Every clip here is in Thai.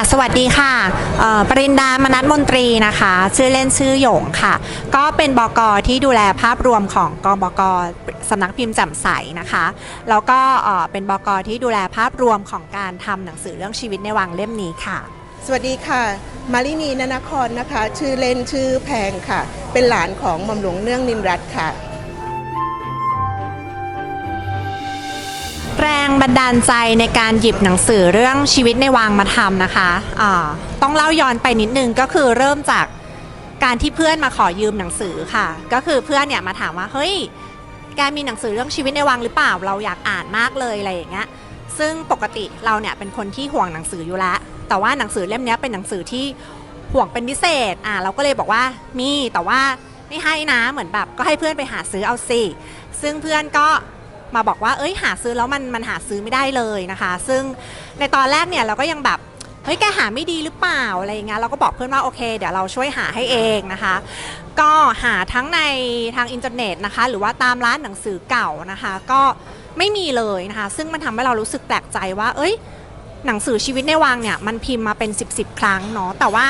ค่ะสวัสดีค่ะปรินดามนัทมนตรีนะคะ ชื่อเล่นชื่อหยงค่ะ ก็เป็นบกที่ดูแลภาพรวมของกองบกสำนักพิมพ์แจ่มใสนะคะ แล้วก็เอ่อเป็นบกที่ดูแลภาพรวมของการทำหนังสือเรื่องชีวิตในวังเล่มนี้ค่ะ สวัสดีค่ะ มารินีนนครนะคะ ชื่อเล่นชื่อแพงค่ะ เป็นหลานของหม่อมหลวงเนื่องนินรัตน์ค่ะ บันดาลใจในการหยิบหนังสือเรื่องชีวิตในวังมาทำนะคะต้องเล่าย้อนไปนิดนึงก็คือเริ่มจากการที่เพื่อนมาขอยืมหนังสือค่ะ ก็คือเพื่อนเนี่ยมาถามว่าเฮ้ย แกมีหนังสือเรื่องชีวิตในวังหรือเปล่า เราอยากอ่านมากเลยอะไรอย่างเงี้ย ซึ่งปกติเราเนี่ยเป็นคนที่ห่วงหนังสืออยู่แล้ว แต่ว่าหนังสือเล่มนี้เป็นหนังสือที่ห่วงเป็นพิเศษ อ่าเราก็เลยบอกว่ามีแต่ว่าไม่ให้นะ เหมือนแบบก็ให้เพื่อนไปหาซื้อเอาสิ ซึ่งเพื่อนก็ มาบอกว่าเอ้ยหาซื้อแล้วมันมันหาซื้อไม่ได้เลยนะคะ ซึ่งในตอนแรกเนี่ยเราก็ยังแบบเฮ้ยแกหาไม่ดีหรือเปล่าอะไรอย่างเงี้ยเราก็บอกเพื่อนว่าโอเคเดี๋ยวเราช่วยหาให้เองนะคะ ก็หาทั้งในทางอินเทอร์เน็ตนะคะ หรือว่าตามร้านหนังสือเก่านะคะ ก็ไม่มีเลยนะคะ ซึ่งมันทำให้เรารู้สึกแปลกใจว่า เอ้ย หนังสือชีวิตในวังเนี่ยมันพิมพ์มาเป็น 10บสครั้งเนาะแต่ว่า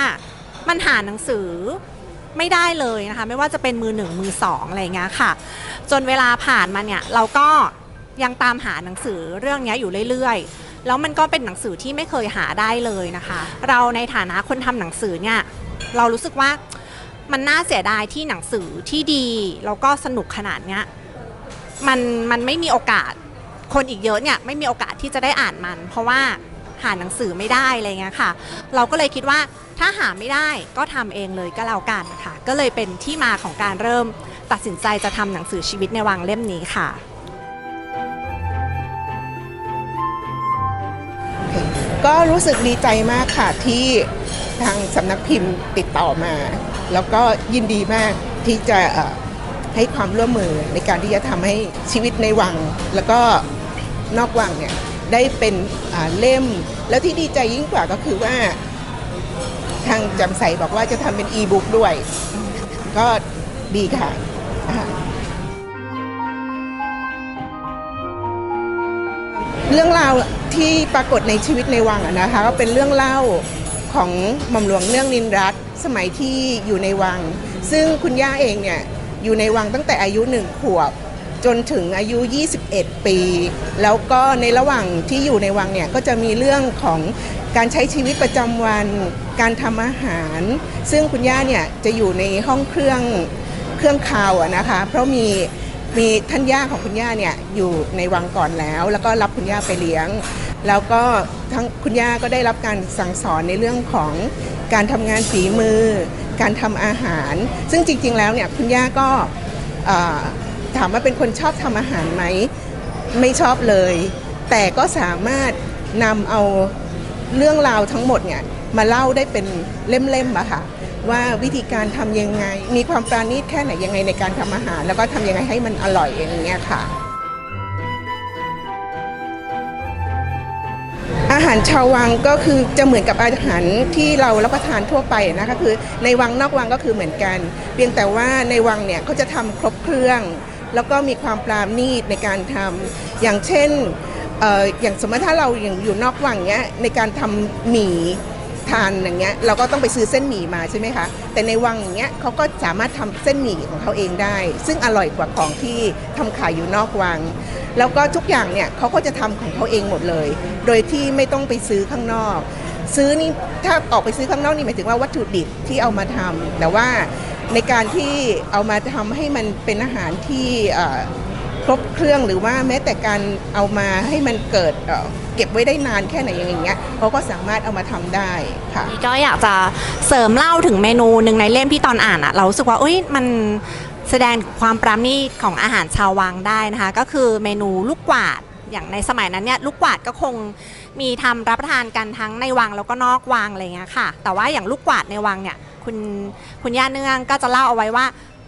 มันหาหนังสือ ไม่ได้เลยนะคะ ไม่ว่าจะเป็นมือหนึ่งมือสองอะไรเงี้ยค่ะ จนเวลาผ่านมาเนี่ยเราก็ยังตามหาหนังสือเรื่องเนี้ยอยู่เรื่อยๆ แล้วมันก็เป็นหนังสือที่ไม่เคยหาได้เลยนะคะ เราในฐานะคนทำหนังสือเนี่ยเรารู้สึกว่ามันน่าเสียดายที่หนังสือที่ดีแล้วก็สนุกขนาดเนี้ยมันมันไม่มีโอกาสคนอีกเยอะเนี่ยไม่มีโอกาสที่จะได้อ่านมัน เพราะว่า หาหนังสือไม่ได้อะไรเงี้ยค่ะ เราก็เลยคิดว่าถ้าหาไม่ได้ก็ทำเองเลยก็แล้วกันค่ะ ก็เลยเป็นที่มาของการเริ่มตัดสินใจจะทำหนังสือชีวิตในวังเล่มนี้ค่ะ ก็รู้สึกดีใจมากค่ะที่ทางสำนักพิมพ์ติดต่อมา แล้วก็ยินดีมากที่จะเอ่อให้ความร่วมมือในการที่จะทำให้ชีวิตในวัง แล้วก็นอกวังเนี่ย ได้เป็นเล่ม แล้วที่ดีใจยิ่งกว่าก็คือว่า ทางจำใสบอกว่าจะทำเป็นอีบุ๊กด้วย ก็ดีค่ะเรื่องราวที่ปรากฏในชีวิตในวังนะคะก็เป็นเรื่องเล่าของหม่อมหลวงเนื่องนินรัตสมัยที่อยู่ในวัง ซึ่งคุณย่าเองเนี่ยอยู่ในวังตั้งแต่อายุหนึ่งขวบ จนถึงอายุ 21 ปี แล้วก็ในระหว่างที่อยู่ในวังเนี่ยก็จะมีเรื่องของการใช้ชีวิตประจำวัน การทำอาหาร ซึ่งคุณย่าเนี่ยจะอยู่ในห้องเครื่องเครื่องคาวนะคะ เพราะมีมีท่านย่าของคุณย่าเนี่ยอยู่ในวังก่อนแล้ว แล้วก็รับคุณย่าไปเลี้ยง แล้วก็ทั้งคุณย่าก็ได้รับการสั่งสอนในเรื่องของการทำงานฝีมือ การทำอาหาร ซึ่งจริงๆแล้วเนี่ยคุณย่าก็ ถามว่าเป็นคนชอบทำอาหารไหม ไม่ชอบเลย แต่ก็สามารถนำเอาเรื่องราวทั้งหมดเนี่ยมาเล่าได้เป็นเล่มๆอะค่ะว่าวิธีการทำยังไง มีความปราณีตแค่ไหนยังไงในการทำอาหาร แล้วก็ทำยังไงให้มันอร่อยอย่างเงี้ยค่ะ อาหารชาววังก็คือจะเหมือนกับอาหารที่เรารับประทานทั่วไปนะคะคือในวังนอกวังก็คือเหมือนกัน เพียงแต่ว่าในวังเนี่ยเขาจะทำครบเครื่อง แล้วก็มีความปราณีตในการทำอย่างเช่นออย่างสมมติถ้าเราอย่างอยู่นอกวังเนี้ยในการทำหมี่ทานอย่างเงี้ยเราก็ต้องไปซื้อเส้นหมี่มาใช่ไหมคะแต่ในวังอย่างเงี้ยเขาก็สามารถทำเส้นหมี่ของเขาเองได้ ซึ่งอร่อยกว่าของที่ทำขายอยู่นอกวัง แล้วก็ทุกอย่างเนี่ยเขาก็จะทำของเขาเองหมดเลย โดยที่ไม่ต้องไปซื้อข้างนอก ซื้อนี่ถ้าออกไปซื้อข้างนอกนี่หมายถึงว่าวัตถุดิบที่เอามาทำแต่ว่าในการที่เอามาทำให้มันเป็นอาหารที่ครบเครื่องหรือว่าแม้แต่การเอามาให้มันเกิดเก็บไว้ได้นานแค่ไหนอย่างเงี้ยเขาก็สามารถเอามาทำได้ค่ะก็อยากจะเสริมเล่าถึงเมนูหนึ่งในเล่มที่ตอนอ่านอะเรารู้สึกว่าเอ้ยมันแสดงความปราณีตของอาหารชาววังได้นะคะ ก็คือเมนูลูกกวาด อย่างในสมัยนั้นเนี่ยลูกกวาดก็คงมีทำรับประทานกันทั้งในวังแล้วก็นอกวังอะไรเงี้ยค่ะ แต่ว่าอย่างลูกกวาดในวังเนี่ยคุณคุณย่าเนื่องก็จะเล่าเอาไว้ว่า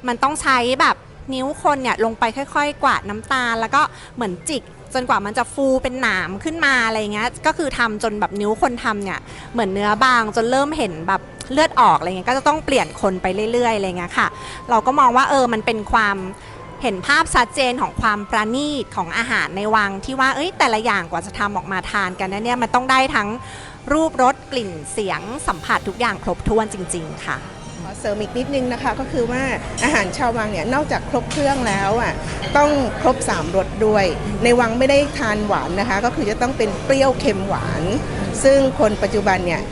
มันต้องใช้แบบนิ้วคนเนี่ยลงไปค่อย ๆ กวาดน้ำตาล แล้วก็เหมือนจิกจนกว่ามันจะฟูเป็นหนามขึ้นมาอะไรเงี้ย ก็คือทำจนแบบนิ้วคนทำเนี่ยเหมือนเนื้อบางจนเริ่มเห็นแบบเลือดออกอะไรเงี้ย ก็จะต้องเปลี่ยนคนไปเรื่อยๆอะไรเงี้ยค่ะ เราก็มองว่าเออ มันเป็นความ เห็นภาพชัดเจนของความประณีตของอาหารในวังที่ว่าเอ้ยแต่ละอย่างกว่าจะทำออกมาทานกันนะเนี่ยมันต้องได้ทั้งรูปรสกลิ่นเสียงสัมผัสทุกอย่างครบถ้วนจริง ๆ ค่ะ ขอเสริมอีกนิดนึงนะคะ ก็คือว่าอาหารชาววังเนี่ยนอกจากครบเครื่องแล้วอะต้องครบ3รสด้วย ในวังไม่ได้ทานหวานนะคะ ก็คือจะต้องเป็นเปรี้ยวเค็มหวาน ซึ่งคนปัจจุบันเนี่ย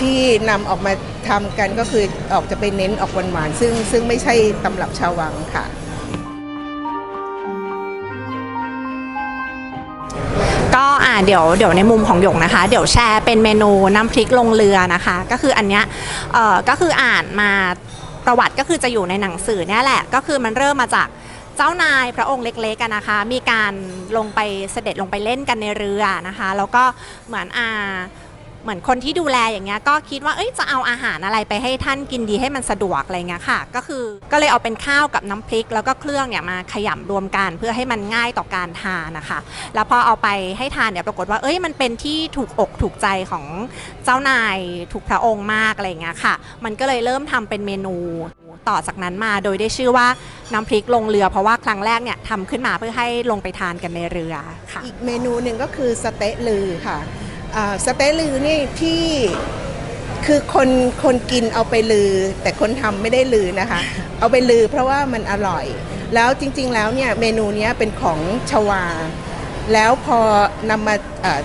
ที่นำออกมาทำกันก็คือออกจะไปเน้นออกหวานๆซึ่งซึ่งไม่ใช่ตำรับชาววังค่ะ อ่าเดี๋ยวเดี๋ยวในมุมของหยกนะคะ เดี๋ยวแชร์เป็นเมนูน้ำพริกลงเรือนะคะ ก็คืออันเนี้ยเอ่อก็คืออ่านมาประวัติก็คือจะอยู่ในหนังสือเนี่ยแหละ ก็คือมันเริ่มมาจากเจ้านายพระองค์เล็กๆกันนะคะ มีการลงไปเสด็จลงไปเล่นกันในเรือนะคะ แล้วก็เหมือนอ่า เหมือนคนที่ดูแลอย่างเงี้ยก็คิดว่าเอ้ยจะเอาอาหารอะไรไปให้ท่านกินดีให้มันสะดวกอะไรเงี้ยค่ะ ก็คือก็เลยเอาเป็นข้าวกับน้ำพริก แล้วก็เครื่องเนี่ยมาขยำรวมกันเพื่อให้มันง่ายต่อการทานนะคะแล้วพอเอาไปให้ทานเนี่ยปรากฏว่าเอ้ยมันเป็นที่ถูกอกถูกใจของเจ้านายถูกพระองค์มากอะไรเงี้ยค่ะ มันก็เลยเริ่มทำเป็นเมนูต่อจากนั้นมาโดยได้ชื่อว่าน้ำพริกลงเรือ เพราะว่าครั้งแรกเนี่ยทำขึ้นมาเพื่อให้ลงไปทานกันในเรือค่ะ อีกเมนูหนึ่งก็คือสเต๊ะลือค่ะ สเต๊ะลือนี่ที่คือคนคนกินเอาไปลือ แต่คนทำไม่ได้ลือนะคะ เอาไปลือเพราะว่ามันอร่อย แล้วจริง ๆ แล้วเนี่ยเมนูเนี้ยเป็นของชวา แล้วพอนำมาเอ่อ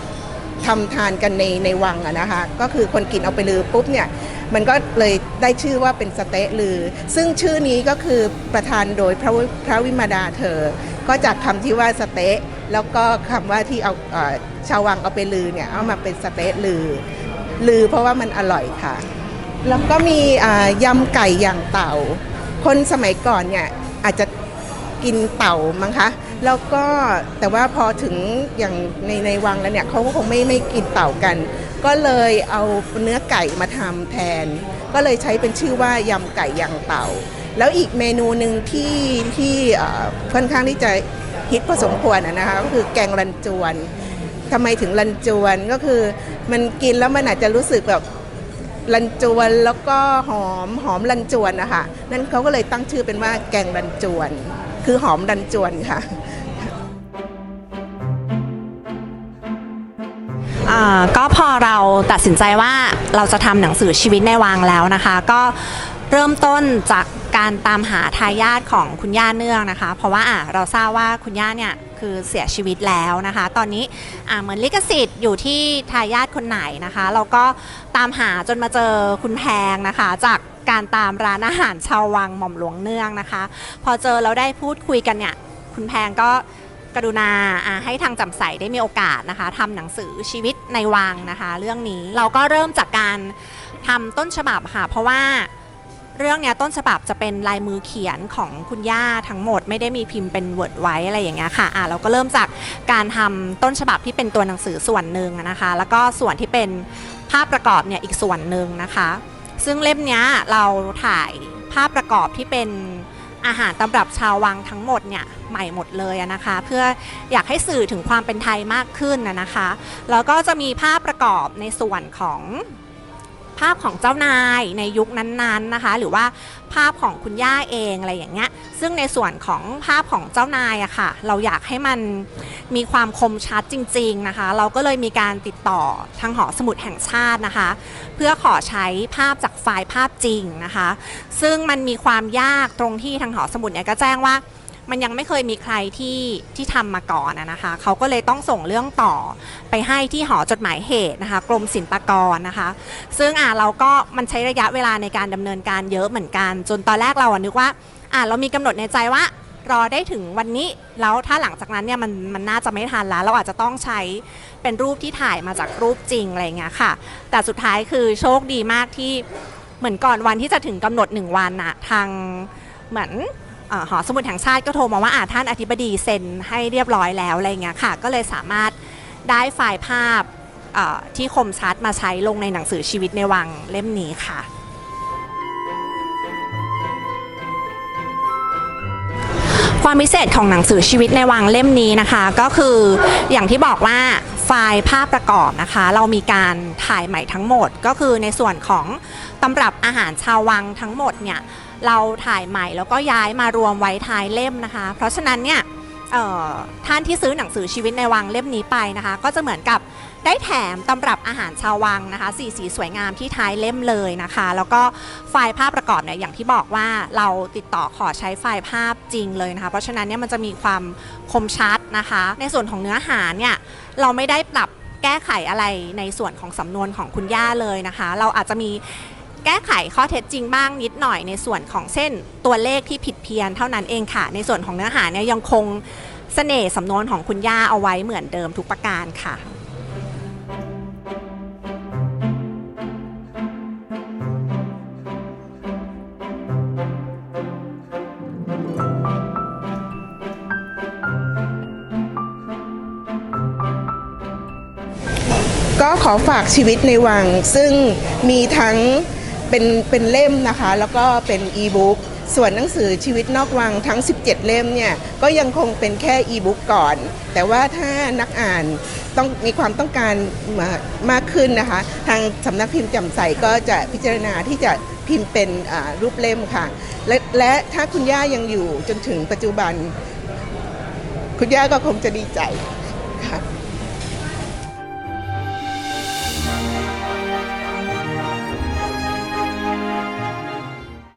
ทำทานกันในในวังอะนะคะ ก็คือคนกินเอาไปลือปุ๊บเนี่ยมันก็เลยได้ชื่อว่าเป็นสเต๊ะลือ ซึ่งชื่อนี้ก็คือประธานโดยพระวิพระวิมาดาเธอ ก็จากคำที่ว่าสเต๊ะ แล้วก็คำว่าที่เอาเออชาววังเอาไปลือเนี่ยเอามาเป็นสเต๊ะลือ ลือเพราะว่ามันอร่อยค่ะ แล้วก็มียำไก่อย่างเต่า คนสมัยก่อนเนี่ยอาจจะกินเต่ามั้งคะแล้วก็แต่ว่าพอถึงอย่างในในวังแล้วเนี่ยเขาก็คงไม่ไม่กินเต่ากัน ก็เลยเอาเนื้อไก่มาทำแทน ก็เลยใช้เป็นชื่อว่ายำไก่ย่างเต่า แล้วอีกเมนูหนึ่งที่ที่ค่อนข้างที่จะ ฮิตพอสมควรนะคะก็คือแกงรันจวนทำไมถึงรันจวนก็คือมันกินแล้วมันอาจจะรู้สึกแบบรันจวนแล้วก็หอมหอมรันจวนนะคะนั่นเขาก็เลยตั้งชื่อเป็นว่าแกงรันจวน คือหอมรันจวนค่ะก็พอเราตัดสินใจว่าเราจะทำหนังสือชีวิตในวังแล้วนะคะ ก็เริ่มต้นจาก การตามหาทายาทของคุณย่าเนื่องนะคะ เพราะว่าอะเราทราบว่าคุณย่าเนี่ยคือเสียชีวิตแล้วนะคะ ตอนนี้อะเหมือนลิขสิทธิ์อยู่ที่ทายาทคนไหนนะคะ เราก็ตามหาจนมาเจอคุณแพงนะคะ จากการตามร้านอาหารชาววังหม่อมหลวงเนื่องนะคะ พอเจอแล้วได้พูดคุยกันเนี่ยคุณแพงก็กรุณาให้ทางจำใสได้มีโอกาสนะคะทำหนังสือชีวิตในวังนะคะ เรื่องนี้เราก็เริ่มจากการทำต้นฉบับค่ะ เพราะว่า เรื่องเนี้ยต้นฉบับจะเป็นลายมือเขียนของคุณย่าทั้งหมด ไม่ได้มีพิมพ์เป็นเวิร์ดไว้อะไรอย่างเงี้ยค่ะอ่าเราก็เริ่มจากการทำต้นฉบับที่เป็นตัวหนังสือส่วนหนึ่งนะคะ แล้วก็ส่วนที่เป็นภาพประกอบเนี่ยอีกส่วนหนึ่งนะคะ ซึ่งเล่มเนี้ยเราถ่ายภาพประกอบที่เป็นอาหารตำรับชาววังทั้งหมดเนี่ยใหม่หมดเลยนะคะ เพื่ออยากให้สื่อถึงความเป็นไทยมากขึ้นนะคะ แล้วก็จะมีภาพประกอบในส่วนของ ภาพของเจ้านายในยุคนั้นๆนะคะ หรือว่าภาพของคุณย่าเองอะไรอย่างเงี้ย ซึ่งในส่วนของภาพของเจ้านายอะค่ะ เราอยากให้มันมีความคมชัดจริง ๆนะคะ เราก็เลยมีการติดต่อทางหอสมุดแห่งชาตินะคะ เพื่อขอใช้ภาพจากไฟล์ภาพจริงนะคะ ซึ่งมันมีความยากตรงที่ทางหอสมุดเนี่ยก็แจ้งว่า มันยังไม่เคยมีใครที่ที่ทำมาก่อนนะคะ เขาก็เลยต้องส่งเรื่องต่อไปให้ที่หอจดหมายเหตุนะคะ กรมศิลปากรนะคะ ซึ่งอ่าเราก็มันใช้ระยะเวลาในการดำเนินการเยอะเหมือนกัน จนตอนแรกเราอะนึกว่าอ่าเรามีกำหนดในใจว่ารอได้ถึงวันนี้แล้วถ้าหลังจากนั้นเนี่ยมันมันน่าจะไม่ทันแล้ว เราอาจจะต้องใช้เป็นรูปที่ถ่ายมาจากรูปจริงอะไรเงี้ยค่ะ แต่สุดท้ายคือโชคดีมากที่เหมือนก่อนวันที่จะถึงกำหนดหนึ่งวันน่ะทางเหมือน หอสมุดแห่งชาติก็โทรมาว่าอาท่านอธิบดีเซ็นให้เรียบร้อยแล้วอะไรเงี้ยค่ะ ก็เลยสามารถได้ไฟล์ภาพที่คมชัดมาใช้ลงในหนังสือชีวิตในวังเล่มนี้ค่ะความพิเศษของหนังสือชีวิตในวังเล่มนี้นะคะ ก็คืออย่างที่บอกว่าไฟล์ภาพประกอบนะคะ เรามีการถ่ายใหม่ทั้งหมด ก็คือในส่วนของตำรับอาหารชาววังทั้งหมดเนี่ย เราถ่ายใหม่แล้วก็ย้ายมารวมไว้ท้ายเล่มนะคะ เพราะฉะนั้นเนี่ยท่านที่ซื้อหนังสือชีวิตในวังเล่มนี้ไปนะคะ ก็จะเหมือนกับได้แถมตำรับอาหารชาววังนะคะสีสีสวยงามที่ท้ายเล่มเลยนะคะ แล้วก็ไฟล์ภาพประกอบเนี่ยอย่างที่บอกว่าเราติดต่อขอใช้ไฟล์ภาพจริงเลยนะคะ เพราะฉะนั้นเนี่ยมันจะมีความคมชัดนะคะ ในส่วนของเนื้อหาเนี่ยเราไม่ได้ปรับแก้ไขอะไรในส่วนของสำนวนของคุณย่าเลยนะคะ เราอาจจะมี แก้ไขข้อเท็จจริงบ้างนิดหน่อยในส่วนของเส้นตัวเลขที่ผิดเพี้ยนเท่านั้นเองค่ะ ในส่วนของเนื้อหาเนี่ยยังคงเสน่ห์สำนวนของคุณย่าเอาไว้เหมือนเดิมทุกประการค่ะก็ขอฝากชีวิตในวัง ซึ่งมีทั้ง เป็นเป็นเล่มนะคะ แล้วก็เป็นอีบุ๊กส่วนหนังสือชีวิตนอกวังทั้ง 17 เล่มเนี่ยก็ยังคงเป็นแค่อีบุ๊กก่อน แต่ว่าถ้านักอ่านต้องมีความต้องการมามากขึ้นนะคะ ทางสำนักพิมพ์จำใสก็จะพิจารณาที่จะพิมพ์เป็นรูปเล่มค่ะและและถ้าคุณย่ายังอยู่จนถึงปัจจุบัน คุณย่าก็คงจะดีใจ